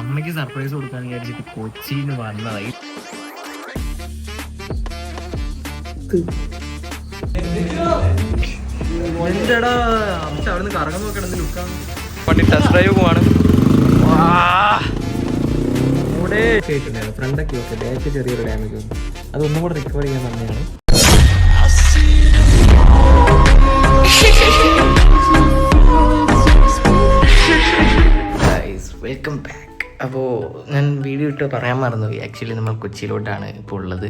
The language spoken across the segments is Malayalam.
അമ്മയ്ക്ക് സർപ്രൈസ് കൊടുക്കാന്ന് വിചാരിച്ചിട്ട് കൊച്ചിയിൽ നിന്ന് വന്നതായി വണ്ടി ടെസ്റ്റ് ഡ്രൈവ് പോവാണ്. ഫ്രണ്ടൊക്കെ ഓക്കെ ബാക്ക് ചെറിയൊരു ഡാമേജ് വന്നു അതൊന്നും കൂടെ റിക്കവർ ചെയ്യാൻ തന്നെയാണ് അപ്പോൾ ഞാൻ വീഡിയോ ഇട്ട് പറയാൻ മറന്നുപോയി ആക്ച്വലി നമ്മൾ കൊച്ചിയിലോട്ടാണ് ഇപ്പോൾ ഉള്ളത്.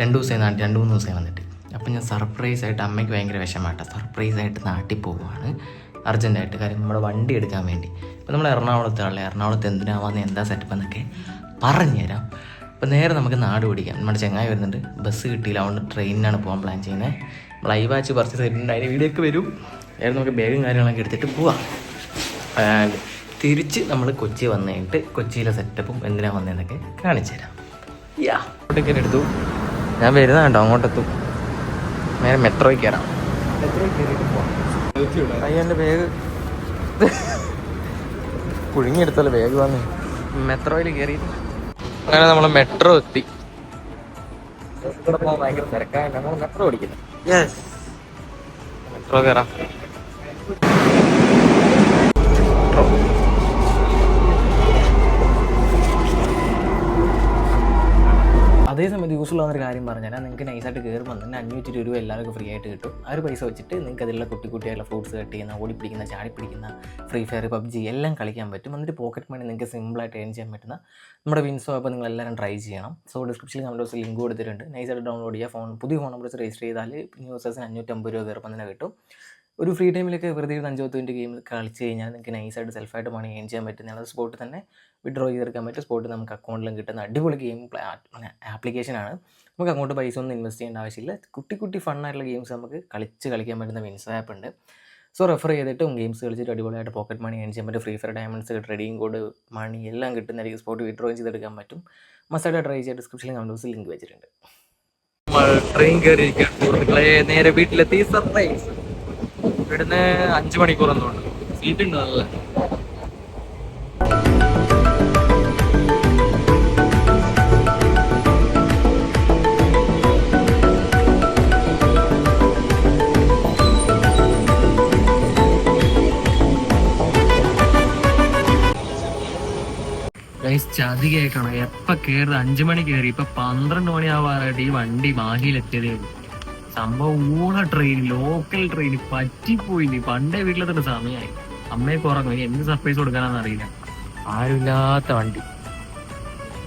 രണ്ട് ദിവസമായി നാട്ടിൽ രണ്ട് മൂന്ന് ദിവസമായി വന്നിട്ട്. അപ്പം ഞാൻ സർപ്രൈസ് ആയിട്ട് അമ്മയ്ക്ക് ഭയങ്കര വിഷമാട്ട സർപ്രൈസ് ആയിട്ട് നാട്ടിൽ പോവുകയാണ്. അർജന്റായിട്ട് കാര്യം നമ്മുടെ വണ്ടി എടുക്കാൻ വേണ്ടി. അപ്പോൾ നമ്മൾ എറണാകുളത്താണ് എറണാകുളത്ത് എന്തിനാവാന്ന് എന്താ സെറ്റപ്പ് എന്നൊക്കെ പറഞ്ഞുതരാം. അപ്പോൾ നേരെ നമുക്ക് നാട് പിടിക്കാം. നമ്മുടെ ചെങ്ങായി വരുന്നുണ്ട്. ബസ് കിട്ടിയില്ല. അതുകൊണ്ട് ട്രെയിനിനാണ് പോകാൻ പ്ലാൻ ചെയ്യുന്നത് നമ്മൾ ഐ വാച്ച് പർച്ചേസ് ചെയ്തിട്ടുണ്ട്. അതിന്റെ വീഡിയോ ഒക്കെ വരും. നേരെ നമുക്ക് ബാഗും കാര്യങ്ങളൊക്കെ എടുത്തിട്ട് പോവാം. തിരിച്ച് നമ്മൾ കൊച്ചി വന്നു കഴിഞ്ഞിട്ട് കൊച്ചിയിലെ സെറ്റപ്പും എന്തിനാ വന്നതെന്നൊക്കെ കാണിച്ചു തരാം. യാ ടിക്കറ്റ് എടുത്തു. ഞാൻ വരുന്ന കണ്ടോ? അങ്ങോട്ടെത്തും. നേരെ മെട്രോയിൽ കയറാം മെട്രോയിൽ കയറിയിട്ട് പോവാം. അയ്യന്റെ ബാഗ് കുഴുങ്ങിയെടുത്തല്ലോ ബാഗ് വന്ന് മെട്രോയിൽ കയറി അങ്ങനെ നമ്മൾ മെട്രോ എത്തി. ഭയങ്കര തിരക്കായ മെട്രോ ഓടിക്കുന്നു. യെസ് മെട്രോ കയറാം സമയത്ത് യൂസ്ഫുൾ ആവുന്ന ഒരു കാര്യം പറഞ്ഞാൽ നിങ്ങൾക്ക് നൈസായിട്ട് കയറുമ്പോൾ തന്നെ അഞ്ഞൂറ്റി രൂപ എല്ലാവർക്കും ഫ്രീ ആയിട്ട് കിട്ടും. ആ ഒരു പൈസ വെച്ചിട്ട് നിങ്ങൾക്ക് അതിലുള്ള കുട്ടി കുട്ടിയായിട്ടുള്ള ഫ്രൂട്ട്സ് കട്ട് ചെയ്യുന്ന ഓടി പിടിക്കുന്ന ചാടി പിടിക്കുന്ന ഫ്രീ ഫയർ പബ്ജി എല്ലാം കളിക്കാൻ പറ്റും. എന്നിട്ട് പോക്കറ്റ് മണി നിങ്ങൾക്ക് സിമ്പിളായിട്ട് ഏൺ ചെയ്യാൻ പറ്റുന്ന നമ്മുടെ വിൻസോ ആപ്പ് നിങ്ങൾ എല്ലാവരും ട്രൈ ചെയ്യണം സോ ഡിസ്ക്രിപ്ഷനിൽ കമന്റ് ബോക്സിൽ ലിങ്ക് കൊടുത്തിട്ടുണ്ട്. നൈസായിട്ട് ഡൗൺലോഡ് ചെയ്യുക ഫോൺ പുതിയ ഫോൺ നമ്പർ രജിസ്റ്റർ ചെയ്താൽ ന്യൂസേഴ്സിന് അഞ്ഞൂറ്റമ്പത് രൂപ കയറുമ്പോൾ തന്നെ കിട്ടും. ഒരു ഫ്രീ ടൈമിലൊക്കെ വെറുതെ ഒരു അഞ്ചോ മിനിറ്റ് ഗെയിം കളിച്ച് കഴിഞ്ഞാൽ നിങ്ങൾക്ക് നൈസായിട്ട് സെൽഫായിട്ട് മണി ഏൺ ചെയ്യാൻ പറ്റും നിങ്ങളുടെ സ്പോട്ട് തന്നെ വിഡ്രോ ചെയ്തെടുക്കാൻ പറ്റും സ്പോട്ട് നമുക്ക് അക്കൗണ്ടിലും കിട്ടുന്ന അടിപൊളി ഗെയിം ആപ്ലിക്കേഷനാണ് നമുക്ക് അങ്ങോട്ട് പൈസ ഒന്നും ഇൻവെസ്റ്റ് ചെയ്യേണ്ട ആവശ്യമില്ല. കുട്ടി കുട്ടി ഫണ്ണായിട്ടുള്ള ഗെയിംസ് നമുക്ക് കളിച്ച് കളിക്കാൻ പറ്റുന്ന വിൻസ് ആപ്പ് ഉണ്ട്. സോ റെഫർ ചെയ്തിട്ടും ഗെയിംസ് കളിച്ചിട്ട് അടിപൊളിയായിട്ട് പോക്കറ്റ് മണി ഏൺ ചെയ്യാൻ പറ്റും Free Fire diamonds trading code money എല്ലാം കിട്ടുന്നതായിരിക്കും സ്പോട്ട് വിഡ്രോ ചെയ്തെടുക്കാൻ പറ്റും. മസ്റ്റായിട്ട് ട്രൈ ചെയ്യാൻ ഡിസ്ക്രിപ്ഷനിൽ കമന്റ് ബോക്സിൽ ലിങ്ക് വെച്ചിട്ടുണ്ട്. ട്രെയിൻ കയറി നേരെ വീട്ടിലെത്തി. സർപ്രൈസ് ഇവിടുന്ന് അഞ്ചു മണിക്കൂർ എന്തുകൊണ്ട് സീറ്റ് ഉണ്ട് നല്ല ഗൈസ് ചതി കേൾക്കണം. എപ്പ കേറുന്നത്? അഞ്ചു മണി കേറി. ഇപ്പൊ പന്ത്രണ്ട് മണി ആവാറായിട്ട് ഈ വണ്ടി മാഹിയിലെത്തിയതേ ഉള്ളൂ. സംഭവം ഊണ ട്രെയിൻ ലോക്കൽ ട്രെയിൻ നീ പണ്ടേ വീട്ടിലെത്തേണ്ട സമയമായി അമ്മയെ കുറഞ്ഞു ഇനി എന്ത് സർപ്രൈസ് കൊടുക്കാനാന്ന് അറിയില്ല. ആരുമില്ലാത്ത വണ്ടി.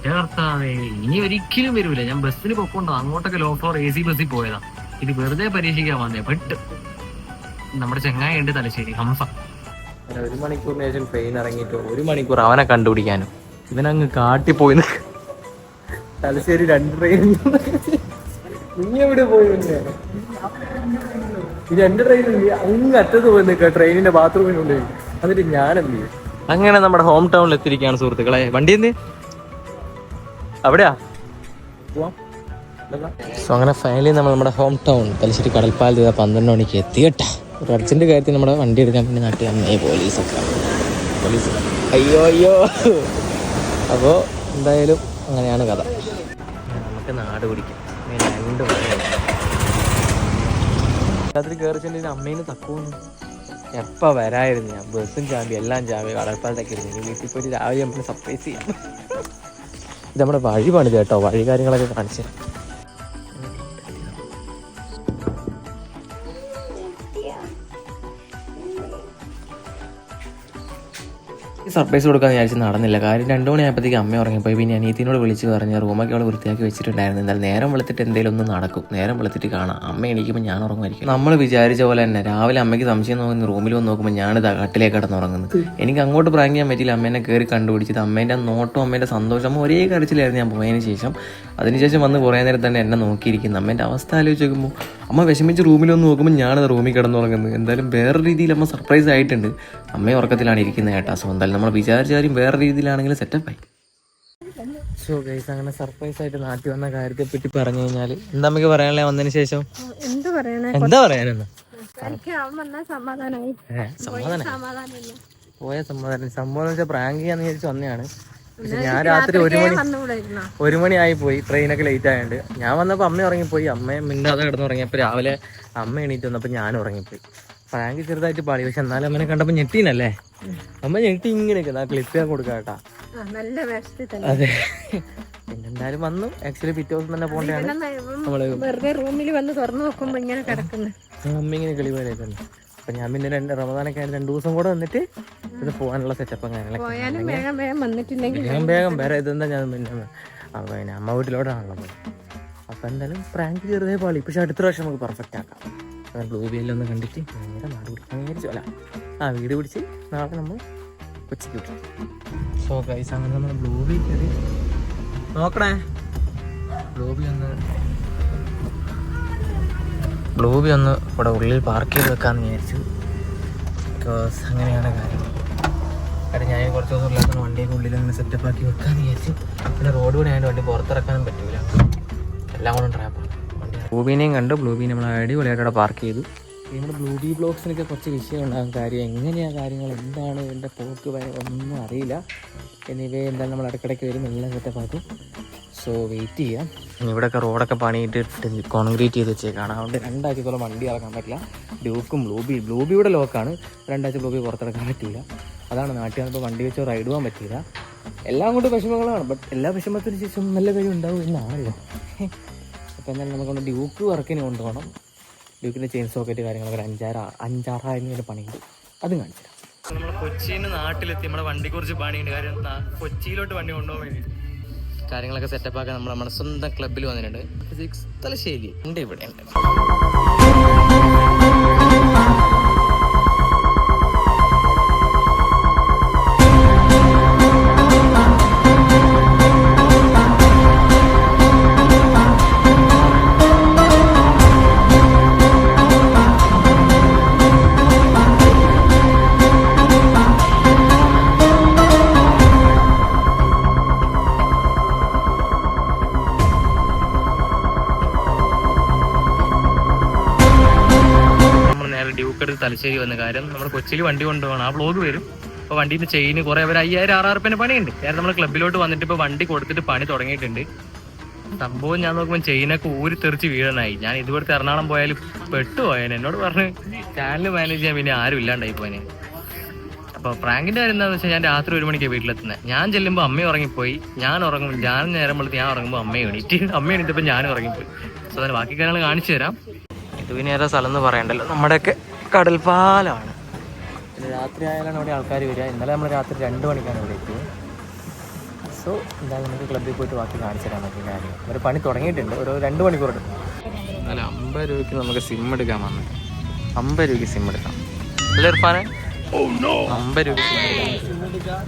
ചേർത്താവേ. ഇനി ഒരിക്കലും വരൂല. ഞാൻ ബസ്സിന് പൊക്കോണ്ടോ? അങ്ങോട്ടൊക്കെ ലോ ഫ്ലോർ എ സി ബസ്സിൽ പോയതാ. ഇത് വെറുതെ പരീക്ഷിക്കാൻ വന്നേ. പെട്ട്. നമ്മുടെ ചെങ്ങായ ഉണ്ട് തലശ്ശേരി. ഹംസ. ഒരു മണിക്കൂർ ശേഷം ട്രെയിൻ ഇറങ്ങിയിട്ട് ഒരു മണിക്കൂർ അവനെ കണ്ടുപിടിക്കാനും. ഇവനങ്ങ് കാട്ടിപ്പോയി. തലശ്ശേരി രണ്ട് ട്രെയിൻ നീ എവിടെ പോയി ഇത് എന്റെ ട്രെയിൻ അങ്ങ് അറ്റത്ത് പോയി നിൽക്കുക ട്രെയിനിന്റെ ബാത്റൂമിനുള്ളിൽ എന്നിട്ട് ഞാൻ എന്ത് ചെയ്യും? അങ്ങനെ നമ്മുടെ ഹോം ടൗണിൽ എത്തിയിരിക്കുകയാണ് സുഹൃത്തുക്കളെ. വണ്ടി എന്ത്? അവിടെയാ? സോ അങ്ങനെ ഫൈനലി നമ്മൾ നമ്മുടെ ഹോം ടൗൺ തലശ്ശേരി കടൽപ്പാലത്ത് ചെയ്ത പന്ത്രണ്ട് മണിക്ക് എത്തിയട്ടാ ഒരു അർജന്റ് കാര്യത്തിൽ നമ്മുടെ വണ്ടി എടുക്കാൻ വേണ്ടി നാട്ടിൽ അമ്മയെ പോലീസൊക്കെ. പോലീസ്. അയ്യോ അയ്യോ. അപ്പോൾ എന്തായാലും അങ്ങനെയാണ് കഥ. നമുക്ക് നാട് പിടിക്കാം. രണ്ട് രാത്രി കയറി അമ്മേനെ തക്കൂന്ന് എപ്പോൾ വരായിരുന്നു ഞാൻ? ബസ്സും ചാമ്പി എല്ലാം ചാമ്പി കടൽപ്പാലത്തൊക്കെ ഇരുന്നു. വീട്ടിൽ പോയിട്ട് രാവിലെ നമുക്ക് സർപ്രൈസ് ചെയ്യാം. ഇത് നമ്മുടെ വഴി പണിത് കേട്ടോ. വഴി കാര്യങ്ങളൊക്കെ കാണിച്ചു സർപ്രൈസ് കൊടുക്കാൻ വിചാരിച്ച് നടന്നില്ല. കാര്യം രണ്ടു മണിയായപ്പോഴത്തേക്ക് അമ്മ ഉറങ്ങിപ്പോയി. പിന്നെ അനിയത്തിനോട് വിളിച്ച് പറഞ്ഞ റൂമൊക്കെ അവൾ വൃത്തിയാക്കി വെച്ചിട്ടുണ്ടായിരുന്നു. എന്നാൽ നേരം വെളുത്തിട്ട് എന്തെങ്കിലും ഒന്ന് നടക്കും. നേരം വെളുത്തിട്ട് കാണാം. അമ്മ എണീക്കുമ്പോൾ ഞാൻ ഉറങ്ങുമായിരിക്കും. നമ്മൾ വിചാരിച്ച പോലെ തന്നെ രാവിലെ അമ്മയ്ക്ക് സംശയം നോക്കുന്ന റൂമിൽ വന്ന് നോക്കുമ്പോൾ ഞാനിത് കട്ടിലേക്ക് കിടന്നുറങ്ങുന്നത് എനിക്ക് അങ്ങോട്ട് പ്രാങ്ക് ചെയ്യാൻ പറ്റിയില്ല. അമ്മേനെ കയറി കണ്ടുപിടിച്ചത്. അമ്മേന്റെ നോട്ടും അമ്മേന്റെ സന്തോഷം ഒരേ കരച്ചിലായിരുന്നു ഞാൻ പോയതിന് ശേഷം. അതിനുശേഷം വന്ന് കുറേ നേരം തന്നെ എന്നെ നോക്കിയിരിക്കുന്നു. അമ്മേന്റെ അവസ്ഥ ആലോചിച്ച് നോക്കുമ്പോൾ അമ്മ വിഷമിച്ച് റൂമിൽ വന്ന് നോക്കുമ്പോൾ ഞാനത് റൂമിൽ കിടന്നുറങ്ങുന്നത് എന്തായാലും വേറെ രീതിയിൽ അമ്മ സർപ്രൈസ് ആയിട്ടുണ്ട്. അമ്മയും ഉറക്കത്തിലാണ് ഇരിക്കുന്നത് കേട്ടോ. സോ എന്തായാലും നമ്മൾ വിചാരിച്ച കാര്യം വേറെ രീതിയിലാണെങ്കിൽ സെറ്റപ്പായി സോ ഗൈസ് അങ്ങനെ സർപ്രൈസ് ആയിട്ട് നാട്ടിൽ വന്ന കാര്യത്തെ പറ്റി പറഞ്ഞു കഴിഞ്ഞാൽ എന്താ നമുക്ക് പറയാനുള്ള വന്നതിന് ശേഷം? എന്ത് പറയണേ എന്താ പറയാനെന്ന്? എനിക്ക് അവൻ വന്നാൽ സമാധാനമായി സമാധാനമില്ല. പോയ സമാധാനം. സംഭവം വെച്ചാൽ പ്രാങ്ക് ചെയ്യാന്ന് വിചാരിച്ച് വന്നതാണ് പക്ഷെ ഞാൻ രാത്രി ഒരു മണി ഒരു ഒരു മണിയായി പോയി. ട്രെയിനൊക്കെ ലേറ്റ് ആയതുകൊണ്ട് ഞാൻ വന്നപ്പോൾ അമ്മ ഉറങ്ങിപ്പോയി. അമ്മയും മിണ്ടാതെ കിടന്നുറങ്ങിയപ്പോൾ രാവിലെ അമ്മ എണീറ്റ് വന്നപ്പോൾ ഞാൻ ഉറങ്ങിപ്പോയി. പ്രാങ്ക് ചെറുതായിട്ട് പാടി. പക്ഷെ എന്നാലും അമ്മനെ കണ്ടപ്പോ ഞെട്ടീനല്ലേ? അമ്മ ഞെട്ടി ഇങ്ങനെയൊക്കെ. ആ ക്ലിപ്പ് ഞാൻ കൊടുക്കാം കേട്ടാ. ആ, നല്ല അതെ. പിന്നെ എന്തായാലും വന്നു. ആക്ച്വലി പിറ്റേ ദിവസം തന്നെ പോകേണ്ടതാണ് ഇവൻ നമ്മൾ വെറുതെ റൂമിൽ വന്ന് തുറന്നു നോക്കുമ്പോ ഇങ്ങനെ കിടക്കുന്നു. അമ്മ ഇങ്ങനെ കളി അപ്പൊ ഞാൻ പിന്നെ രണ്ട് റമദാനൊക്കെ ആയിട്ട് രണ്ടു ദിവസം കൂടെ വന്നിട്ട് ഇത് പോകാനുള്ള സെറ്റപ്പ് കാര്യങ്ങളൊക്കെ വേഗം വേഗം വേറെ ഇതെന്താ ഞാൻ പിന്നെ അപ്പൊ പിന്നെ അമ്മ വീട്ടിലോട്ടാണല്ലോ അപ്പൊ എന്തായാലും പ്രാങ്ക് ചെറുതേ പാളി പക്ഷെ അടുത്ത പ്രാവശ്യം നമുക്ക് പെർഫെക്റ്റ് ആക്കാം. ബ്ലൂ ഒന്ന് കണ്ടിട്ട് നേരെ നാട് പിടിക്കും വിചാരിച്ചു ചോല ആ വീട് പിടിച്ച് നാളെ നമ്മൾ കൊച്ചിക്ക് വിട്ടു. സോ ഗൈസ് അങ്ങനെ നമ്മൾ ബ്ലൂ ബി കയറി. നോക്കണേ. ബ്ലൂ ബി ഒന്ന് ബ്ലൂ ബി ഒന്ന് ഇവിടെ ഉള്ളിൽ പാർക്ക് ചെയ്ത് വെക്കാമെന്ന് വിചാരിച്ചു. ബിക്കോസ് അങ്ങനെയാണ് കാര്യം. കാരണം ഞാൻ കുറച്ച് ദിവസം ഇല്ലാത്ത വണ്ടിയൊക്കെ ഉള്ളിൽ അങ്ങനെ സെറ്റപ്പ് ആക്കി വെക്കാമെന്ന് വിചാരിച്ചു. പിന്നെ റോഡ് കൂടെ ആയതുകൊണ്ട് വണ്ടി പുറത്തിറക്കാനും പറ്റൂല. എല്ലാം കൂടെ ട്രാപ്പാണ് വണ്ടി ബ്ലൂബീനെയും കണ്ട്. ബ്ലൂബീനെ നമ്മൾ അടിപൊളിയായിട്ട് പാർക്ക് ചെയ്തു. നമ്മുടെ ബ്ലൂബി ബ്ലോഗ്സിനൊക്കെ കുറച്ച് വിഷയം ഉണ്ടാകും കാര്യം എങ്ങനെയാണ് കാര്യങ്ങൾ? എന്താണ് എന്റെ പോക്ക്? ഒന്നും അറിയില്ല. എന്നിവയെ എന്തായാലും നമ്മൾ ഇടയ്ക്കിടയ്ക്ക് വരും. എല്ലാം സെറ്റപ്പ് ആക്കും. സോ വെയിറ്റ് ചെയ്യാം. ഇവിടെയൊക്കെ റോഡൊക്കെ പണിയിട്ട് കോൺക്രീറ്റ് ചെയ്ത് വെച്ചേക്കാണ് അതുകൊണ്ട് രണ്ടാഴ്ചത്തോളം വണ്ടി ഇറക്കാൻ പറ്റില്ല. ഡ്യൂക്കും ബ്ലൂബി ബ്ലൂബിയുടെ ലോക്കാണ് രണ്ടാഴ്ച ബ്ലൂബി പുറത്തിറക്കാൻ പറ്റില്ല അതാണ് നാട്ടിൽ വന്നപ്പോൾ വണ്ടി വെച്ച് റൈഡ് പോകാൻ പറ്റില്ല എല്ലാം കൊണ്ട് വിഷമങ്ങളാണ്. ബട്ട് എല്ലാ വിഷമത്തിനു ശേഷം നല്ല കാര്യം ഉണ്ടാവും എന്നാണല്ലോ. അപ്പോൾ എന്നാലും നമുക്കൊണ്ട് ഡ്യൂക്ക് വർക്കിന് കൊണ്ടുപോകണം. ഡ്യൂക്കിന്റെ ചെയിൻ സോക്കറ്റ് കാര്യങ്ങളൊക്കെ ഒരു അഞ്ചാറ് അഞ്ചാറായിരം രൂപ പണിയുണ്ട്. അതും കാണിച്ചു നമ്മൾ കൊച്ചിയിൽ നിന്ന് നാട്ടിലെത്തി നമ്മുടെ വണ്ടി കുറച്ച് പണിയുണ്ട്. കാര്യം കൊച്ചിയിലോട്ട് വണ്ടി കൊണ്ടുപോകാൻ കാര്യങ്ങളൊക്കെ സെറ്റപ്പ് ആക്കാൻ നമ്മൾ നമ്മുടെ സ്വന്തം ക്ലബ്ബിൽ വന്നിട്ടുണ്ട്. ഫിസിക്സ് തലശ്ശേരി. ഉണ്ട് ഇവിടെ ഉണ്ട്. തലശ്ശേരി വന്ന കാര്യം. നമ്മൾ കൊച്ചിയിൽ വണ്ടി കൊണ്ടുപോകണം. ആ വ്ളോഗ് വരും. അപ്പോൾ വണ്ടിയിൽ ചെയിന് കുറേ അവർ അയ്യായിരം ആറായിരം പണിയുണ്ട്. കാരണം നമ്മൾ ക്ലബിലോട്ട് വന്നിട്ട് ഇപ്പൊ വണ്ടി കൊടുത്തിട്ട് പണി തുടങ്ങിയിട്ടുണ്ട്. സംഭവം ഞാൻ നോക്കുമ്പോൾ ചെയിനൊക്കെ ഊരി തെറിച്ച് വീഴണായി ഞാൻ ഇതുപോലത്തെ എറണാകുളം പോയാലും പെട്ടുപോയാൻ എന്നോട് പറഞ്ഞ് ചാനൽ മാനേജ് ചെയ്യാൻ പിന്നെ ആരും ഇല്ലാണ്ടായി പോനെ അപ്പൊ പ്രാങ്കിന്റെ കാര്യം എന്താണെന്ന് വെച്ചാൽ ഞാൻ രാത്രി ഒരു മണിക്ക് വീട്ടിലെത്തുന്നത് ഞാൻ ചെല്ലുമ്പോൾ അമ്മ ഉറങ്ങിപ്പോയി. ഞാൻ ഉറങ്ങും. ഞാൻ നേരം വെളുത്ത് ഞാൻ ഉറങ്ങുമ്പോൾ അമ്മ എണീറ്റ്. അമ്മ എണീറ്റപ്പോൾ ഞാൻ ഉറങ്ങിപ്പോയി. സോ അതിന് ബാക്കി കാര്യങ്ങൾ കാണിച്ചു തരാം. ഇത് പിന്നെ ഏതാ സ്ഥലം എന്ന് പറയണ്ടല്ലോ. നമ്മുടെയൊക്കെ കടൽപ്പാലമാണ് പിന്നെ രാത്രി ആയാലാണ് അവിടെ ആൾക്കാർ വരിക. ഇന്നലെ നമ്മൾ രാത്രി രണ്ട് മണിക്കാണ് ഇവിടെ എത്തിയത്. സോ എന്തായാലും നമുക്ക് ക്ലബ്ബിൽ പോയിട്ട് ബാക്കി കാണിച്ചു തരാൻ പറ്റിയ കാര്യം അവർ പണി തുടങ്ങിയിട്ടുണ്ട്. ഒരു രണ്ട് മണിക്കൂർ എടുക്കും. അല്ല അമ്പത് രൂപയ്ക്ക് നമുക്ക് സിം എടുക്കാൻ വന്നു. അമ്പത് രൂപയ്ക്ക് സിം എടുക്കാം. അല്ലേ ഇർഫാനെ? അമ്പത് രൂപ സിം എടുക്കാം.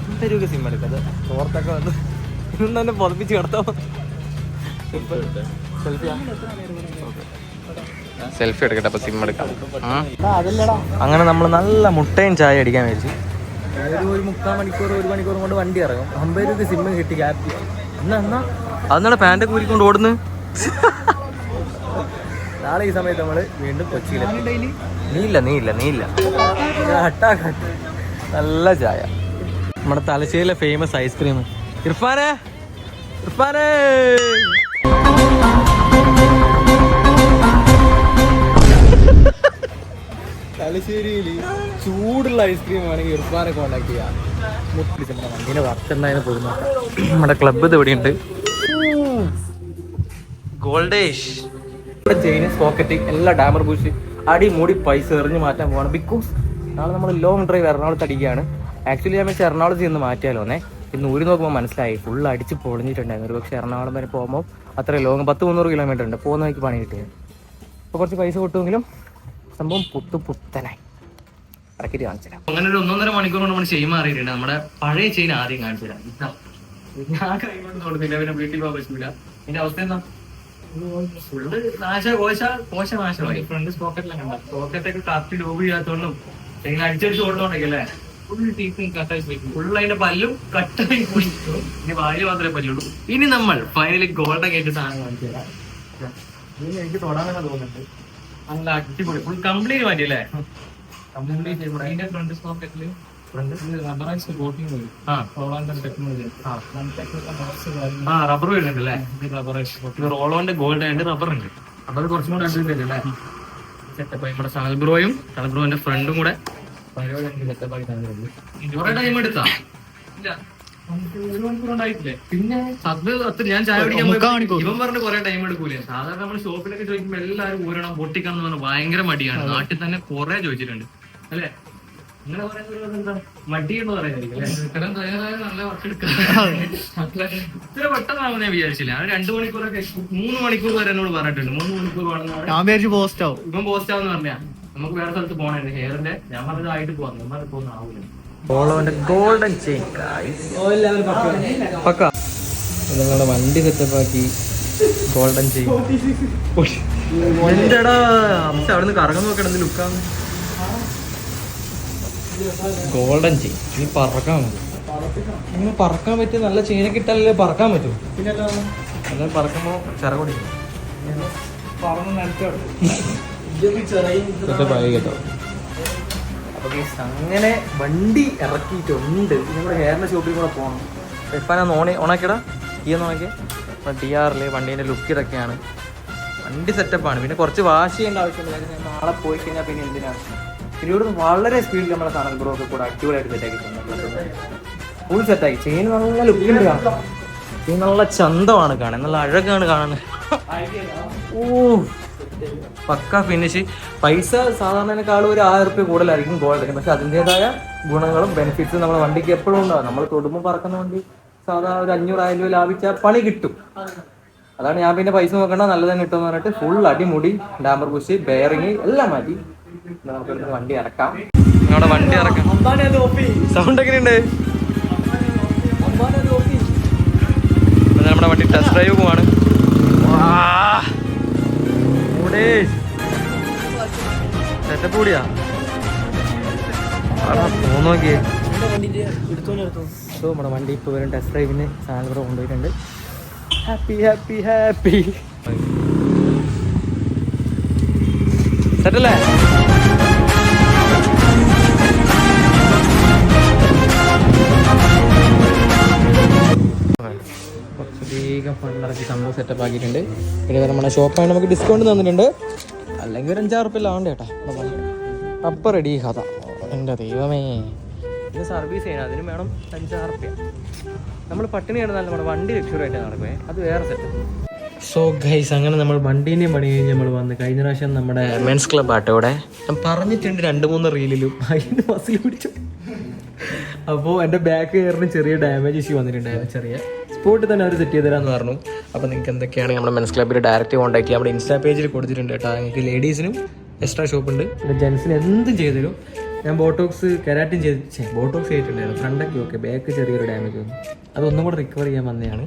അമ്പത് രൂപ സിം എടുക്കാം. അത് തോർത്തൊക്കെ വന്ന് ഇന്ന് തന്നെ പുതപ്പിച്ച് കിടത്തോ സെൽഫിയാ സെൽഫി എടുക്കട്ടെ അപ്പൊ സിം എടുക്കാം. അങ്ങനെ നമ്മൾ നല്ല മുട്ടയും ചായ അടിക്കാൻ വെച്ചു ഒരു ഒരു മുക്കാൽ മണിക്കൂർ ഒരു മണിക്കൂർ കൊണ്ട് വണ്ടി ഇറങ്ങും. അമ്പത് രൂപ സിമ്മ് കിട്ടി ഹാപ്പി എന്നാ എന്നാ? അതെന്നാണ് പാന്റ് കൂരിക്കൊണ്ട് ഓടുന്നു. നാളെ ഈ സമയത്ത് നമ്മൾ വീണ്ടും കൊച്ചിയിലെത്തി. നീയില്ല നീയില്ല നീയില്ല. നീ ഇല്ല നല്ല ചായ. നമ്മുടെ തലശ്ശേരിയിലെ ഫേമസ് ഐസ്ക്രീം ഇർഫാനെ ഇർഫാനെ! തലശ്ശേരിയിൽ ചൂടുള്ള ഐസ്ക്രീം വേണമെങ്കിൽ ഇർഫാനെ കോണ്ടാക്ട് ചെയ്യാം. നമ്മുടെ വർക്കുണ്ടായെന്ന് പോയി നോക്കാം. നമ്മുടെ ക്ലബ്ബ് ഇത് ഇവിടെയുണ്ട്. ഗോൾഡേഷ്. ഇവിടെ ചെയിന് പോക്കറ്റ് എല്ലാ ഡാമർ പൂശി അടി മൂടി പൈസ എറിഞ്ഞ് മാറ്റാൻ പോവാണ്. ബിക്കോസ് നാളെ നമ്മൾ ലോങ് ഡ്രൈവ് എറണാകുളത്ത് അടിക്കുകയാണ്. ആക്ച്വലി ഞാൻ വെച്ചാൽ എറണാകുളത്ത് ചെന്ന് മാറ്റിയാലോന്നേ ഇന്ന് ഊരി നോക്കുമ്പോൾ മനസ്സിലായി. ഫുൾ അടിച്ച് പൊളിഞ്ഞിട്ടുണ്ടായിരുന്നു. ഒരു പക്ഷേ എറണാകുളം വരെ പോകുമ്പോൾ അത്ര ലോങ് പത്ത് മുന്നൂറ് കിലോമീറ്റർ ഉണ്ട്. പോകുന്ന വഴിക്ക് പണി കിട്ടിയത്. അപ്പോൾ കുറച്ച് പൈസ കിട്ടുമെങ്കിലും സംഭവം പുത്തു പുത്തനായി. ഇറക്കിട്ട് അങ്ങനെ ഒരു ഒന്നൊന്നര മണിക്കൂർ കൊണ്ട് നമ്മൾ ചെയിൻ മാറിയിട്ടുണ്ട്. നമ്മുടെ പഴയ ചെയിൻ ആദ്യം കാണിച്ചില്ല ഇതാ. ഞാൻ കൊടുത്തില്ല പിന്നെ വീട്ടിൽ പോകാൻ പറ്റില്ല ഇതിന്റെ അവസ്ഥ എന്താ? നാശ കോശ കോശ നാശമായി ഫ്രണ്ട് കണ്ട. ചെയിൻ ഫുൾ ടീപ്പും കട്ടായി പോയി ഫുൾ പല്ലും കട്ടായി ഇനി ഇനി നമ്മൾ ഫൈനലി ഗോൾഡൻ കേട്ട് സാധനം എനിക്ക് തൊടാൻ തന്നെ തോന്നുന്നുണ്ട്. നല്ല അടിപൊളി. ഫുൾ കംപ്ലീറ്റ് മാറ്റി അല്ലേ? കംപ്ലീറ്റ് ഇതിന്റെ ഫ്രണ്ട് പോക്കറ്റിൽ റബ്ബറൈസ് കോട്ടിംഗ് ആ. ടെക്നോളജി ആ. റബ്ബർ വരുന്നുണ്ട് അല്ലേ ഇത് റോളോന്റെ ഗോൾഡ് ആയിട്ട് റബ്ബർ ഉണ്ട്. അപ്പൊ അത് കുറച്ചും കൂടെ അല്ലേ? സെറ്റപ്പ് നമ്മുടെ ഫ്രണ്ടും കൂടെ പരിപാടി സെറ്റപ്പ് ടൈം എടുത്താ? ഇല്ല. നമുക്ക് ഒരു മണിക്കൂർ ഉണ്ടായിട്ടില്ലേ? പിന്നെ അത് അത്ര ഞാൻ ചായ കുടിക്കാൻ പോയപ്പോ ഇവൻ പറഞ്ഞ് കുറെ ടൈം എടുക്കൂലേ? സാധാരണ നമ്മൾ ഷോപ്പിലൊക്കെ ചോദിക്കുമ്പോൾ എല്ലാവരും ഊരണം പൊട്ടിക്കണം എന്ന് പറഞ്ഞാൽ ഭയങ്കര മടിയാണ്. നാട്ടിൽ തന്നെ കുറെ ചോദിച്ചിട്ടുണ്ട്. അല്ലേ? അങ്ങനെ പറയുന്നത് എന്താ? മടിയെന്ന് പറയുന്നതായിരിക്കും അല്ലേ? ഇത്തരം തയ്യാറായ നല്ല വർക്ക് ഇത്ര പെട്ടെന്നാവുന്ന ഞാൻ വിചാരിച്ചില്ല. ഞാൻ രണ്ടു മണിക്കൂറൊക്കെ മൂന്ന് മണിക്കൂർ വരെ എന്നോട് പറഞ്ഞിട്ടുണ്ട്. മൂന്ന് മണിക്കൂർ വേണമെന്ന് പോസ്റ്റ് ആവും. ഇവൻ പോസ്റ്റ് ആവുന്ന പറഞ്ഞാ നമുക്ക് വേറെ സ്ഥലത്ത് പോകണേ ഹെയറിന്റെ ഞാൻ പറഞ്ഞതായിട്ട് പോവാം. നമ്മൾ പോകുന്ന ആവൂല. ഓളോന്റെ ഗോൾഡൻ ചെയിൻ പക്ക. നിങ്ങളുടെ വണ്ടി സെറ്റപ്പാക്കി ഗോൾഡൻ ചെയിൻ. എന്റെടാ അംശ അവിടെ നിന്ന് കറങ്ങാൻ നോക്കണം ലുക്കാണ് ഗോൾഡൻ ചെയിൻ. നീ പറക്കാൻ മതി. ഇങ്ങനെ പറക്കാൻ പറ്റിയ നല്ല ചെയിനൊക്കെ ഇട്ടാലല്ലേ പറക്കാൻ പറ്റൂ? പിന്നെ പറക്കുമ്പോ ചിറകൊടിക്കും സെറ്റപ്പ് ആയി guys, അങ്ങനെ വണ്ടി ഇറക്കിയിട്ടുണ്ട്. ഇനി നമ്മുടെ ഹെയറിന്റെ ഷോപ്പിൽ കൂടെ പോകണം ഇപ്പം ഞാൻ ഓണി ഓണാക്കിയടാ. ഈ ഒന്ന് ഓണാക്കിയ അപ്പം ഡി ആറിൽ വണ്ടീന്റെ ലുക്ക് ഇതൊക്കെയാണ്. വണ്ടി സെറ്റപ്പാണ് പിന്നെ കുറച്ച് വാഷ് ചെയ്യേണ്ട ആവശ്യമുണ്ട് കാര്യം ഞാൻ നാളെ പോയി കഴിഞ്ഞാൽ പിന്നെ എന്തിനാണ് പിന്നെ ഇവിടുന്ന് വളരെ സ്പീഡിൽ നമ്മളെ സാധനം ബ്രോ ഒക്കെ കൂടെ അടിപൊളിയായിട്ട് സെറ്റാക്കി തന്നെ. ഫുൾ സെറ്റാക്കി ചെയിൻ നല്ല ലുക്ക് ഉണ്ട് കാണാൻ. ചെയിൻ നല്ല ചന്തമാണ് കാണാൻ. നല്ല അഴകാണ് കാണാൻ. ഓ പക്ക ഫിനിഷ് പൈസ സാധാരണക്കാളും ഒരു ആയിരം റുപ്യ കൂടുതലായിരിക്കും ഗോൾഡിന് പക്ഷെ അതിന്റെതായ ഗുണങ്ങളും ബെനിഫിറ്റ്സും നമ്മുടെ വണ്ടിക്ക് എപ്പോഴും ഉണ്ടാവും. നമ്മൾ തൊടുമ്പോൾ പറക്കുന്ന വണ്ടി സാധാരണ ഒരു അഞ്ഞൂറായിരം രൂപ ലാഭിച്ചാൽ പണി കിട്ടും. അതാണ് ഞാൻ പിന്നെ പൈസ നോക്കണ്ട നല്ലത് തന്നെ കിട്ടുമെന്ന് പറഞ്ഞിട്ട് ഫുൾ അടിമുടി ഡാമ്പർ പുഷ് ബെയറിങ് എല്ലാം മാറ്റി നമുക്ക് വണ്ടി ഇറക്കാം. നമ്മുടെ വണ്ടി ഇറക്കാം. സൗണ്ട് എങ്ങനെയുണ്ട്? നമ്മുടെ വണ്ടി ടെസ്റ്റ് ഡ്രൈവ് പോവാണ്. സെറ്റപ്പ് കൂടിയാ നോക്കിയേ. സോ നമ്മുടെ വണ്ടി ഇപ്പോൾ വരും. ടെസ്റ്റ് ഡ്രൈവിന് സാധനം കൊണ്ടുപോയിട്ടുണ്ട്. ഹാപ്പി ഹാപ്പി ഹാപ്പി സെറ്റല്ലേ കുറച്ചധികം ഫണ്ടിറക്കി സംഭവം സെറ്റപ്പ് ആക്കിയിട്ടുണ്ട്. പിന്നെ നമ്മുടെ ഷോപ്പാണ് നമുക്ക് ഡിസ്കൗണ്ട് തന്നിട്ടുണ്ട്. അല്ലെങ്കിൽ ഒരു അഞ്ചാറ് റുപ്യ ആവണ്ട ചേട്ടാ അപ്പം റെഡി കഥ എന്റെ ദൈവമേ. ഇത് സർവീസ് ചെയ്യണം. അതിന് വേണം അഞ്ചാറ് റുപ്യ നമ്മൾ പട്ടിണി കിടന്നാൽ നമ്മുടെ വണ്ടി രക്ഷൂരായിട്ട് നടക്കുമേ അത് വേറെ സെറ്റ് സോ ഗൈസ് അങ്ങനെ നമ്മൾ വണ്ടീനെയും പണി കഴിഞ്ഞ് നമ്മൾ വന്ന് കഴിഞ്ഞ പ്രാവശ്യം നമ്മുടെ മെൻസ് ക്ലബ് ആട്ടോ ഞാൻ പറഞ്ഞിട്ടുണ്ട് രണ്ട് മൂന്ന് റീലിലും അതിന് ബസ്സിൽ പിടിച്ചു. അപ്പോൾ എന്റെ ബാക്ക് കയറിന് ചെറിയ ഡാമേജ് ഇഷ്യൂ വന്നിട്ടുണ്ടായിരുന്നു ചെറിയ. സ്പോട്ടിൽ തന്നെ അവർ സെറ്റ് ചെയ്ത് തരാമെന്ന് പറഞ്ഞു. അപ്പോൾ നിങ്ങൾക്ക് എന്തൊക്കെയാണ് നമ്മുടെ മെൻസ് ക്ലബ്ബിൽ ഡയറക്റ്റ് കോൺടാക്ട് ചെയ്യാം. നമ്മുടെ ഇൻസ്റ്റാ പേജിൽ കൊടുത്തിട്ടുണ്ട് കേട്ടോ. നിങ്ങൾക്ക് ലേഡീസിനും എക്സ്ട്രാ ഷോപ്പ് ഉണ്ട്. പിന്നെ ജെൻസിന് എന്തും ചെയ്തുതരും ഞാൻ ബോട്ടോക്സ് കെരാറ്റിൻ ചെയ്ത് ബോട്ടോക്സ് ചെയ്തിട്ടുണ്ടായിരുന്നു. ഫ്രണ്ടൊക്കെ ഓക്കെ ബാക്ക് ചെറിയൊരു ഡാമേജ് വന്നു. അതൊന്നും കൂടെ റിക്കവർ ചെയ്യാൻ വന്നതാണ്.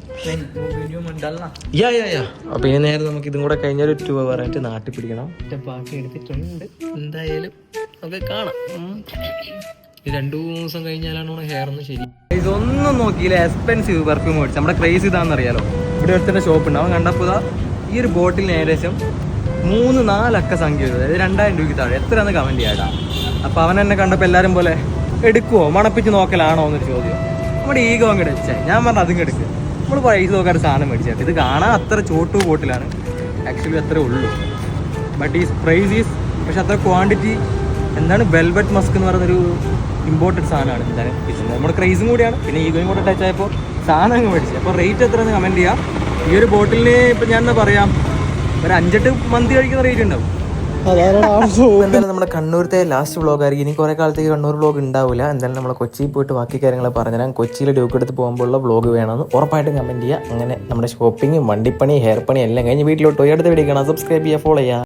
യാ യാ യാ അപ്പോൾ ഇനി നേരെ നമുക്ക് ഇതും കൂടെ കഴിഞ്ഞൊരു ടു അവർ ആയിട്ട് നാട്ടിൽ പിടിക്കണം. ബാക്കി എടുത്തിട്ടുണ്ട്. എന്തായാലും നമുക്ക് കാണാം. രണ്ടു മൂന്ന് ദിവസം കഴിഞ്ഞാലാണ് ഹെയർ ഒന്ന് ശരി ഇതൊന്നും നോക്കിയില്ല എക്സ്പെൻസീവ് പെർഫ്യൂം മേടിച്ചു. നമ്മുടെ ക്രൈസ് ഇതാണെന്ന് അറിയാലോ ഇവിടെ ഒരുത്തന്നെ ഷോപ്പ് ഉണ്ട്. അവൻ കണ്ടപ്പോൾ ഈ ഒരു ബോട്ടിലിന് ഏകദേശം മൂന്ന് നാലക്ക സംഖ്യ വരും. അതായത് രണ്ടായിരം രൂപയ്ക്ക് താഴെ. എത്രയാന്ന് കമന്റ് ചെയ്യാടാ അപ്പോൾ അവൻ എന്നെ കണ്ടപ്പോൾ എല്ലാവരും പോലെ എടുക്കുവോ? മണപ്പിച്ച് നോക്കലാണോ? എന്നൊരു ചോദ്യം. നമ്മുടെ ഈഗോ അങ്ങ് വെച്ചേ. ഞാൻ പറഞ്ഞു അതും എടുക്ക്. നമ്മൾ പൈസ നോക്കാൻ സാധനം മേടിച്ചേട്ട് ഇത് കാണാൻ അത്ര ചോട്ടു ബോട്ടിലാണ് ആക്ച്വലി അത്രേ ഉള്ളൂ. ബട്ട് ഈ പ്രൈസ് ഈസ് പക്ഷെ അത്ര ക്വാണ്ടിറ്റി എന്താണ് വെൽവെറ്റ് മസ്ക് എന്ന് പറയുന്നൊരു ഇമ്പോർട്ടന്റ് സാധനമാണ് എന്താണ് പിന്നെ നമ്മുടെ ക്രൈസും കൂടിയാണ്. പിന്നെ ഈഗോയും കൂടെ ടച്ച് ആയപ്പോൾ സാധനം അങ്ങ് മേടിച്ചു. അപ്പോൾ റേറ്റ് എത്ര എന്ന് കമന്റ് ചെയ്യാം. ഈ ഒരു ബോട്ടിലിന് ഇപ്പം ഞാൻ എന്താ പറയാം? ഒരു അഞ്ചെട്ട് മന്തി കഴിക്കുന്ന റേറ്റ് ഉണ്ടാവും. എന്തായാലും നമ്മുടെ കണ്ണൂരത്തെ ലാസ്റ്റ് വ്ളോഗായിരിക്കും ഇനി കുറേ കാലത്തേക്ക് കണ്ണൂർ വ്ളോഗ് ഉണ്ടാവില്ല. എന്തായാലും നമ്മൾ കൊച്ചിയിൽ പോയിട്ട് ബാക്കി കാര്യങ്ങൾ പറഞ്ഞുതരാം. കൊച്ചിയിൽ ഡ്യൂക്ക് എടുത്ത് പോകുമ്പോഴുള്ള വ്ളോഗ് വേണമെന്ന് ഉറപ്പായിട്ടും കമന്റ് ചെയ്യുക അങ്ങനെ നമ്മുടെ ഷോപ്പിങ്ങും വണ്ടിപ്പണി ഹെയർ പണി എല്ലാം കഴിഞ്ഞ് വീട്ടിലോട്ട് പോയി. അടുത്ത വീഡിയോ കാണാം. സബ്സ്ക്രൈബ് ചെയ്യുക ഫോളോ ചെയ്യുക.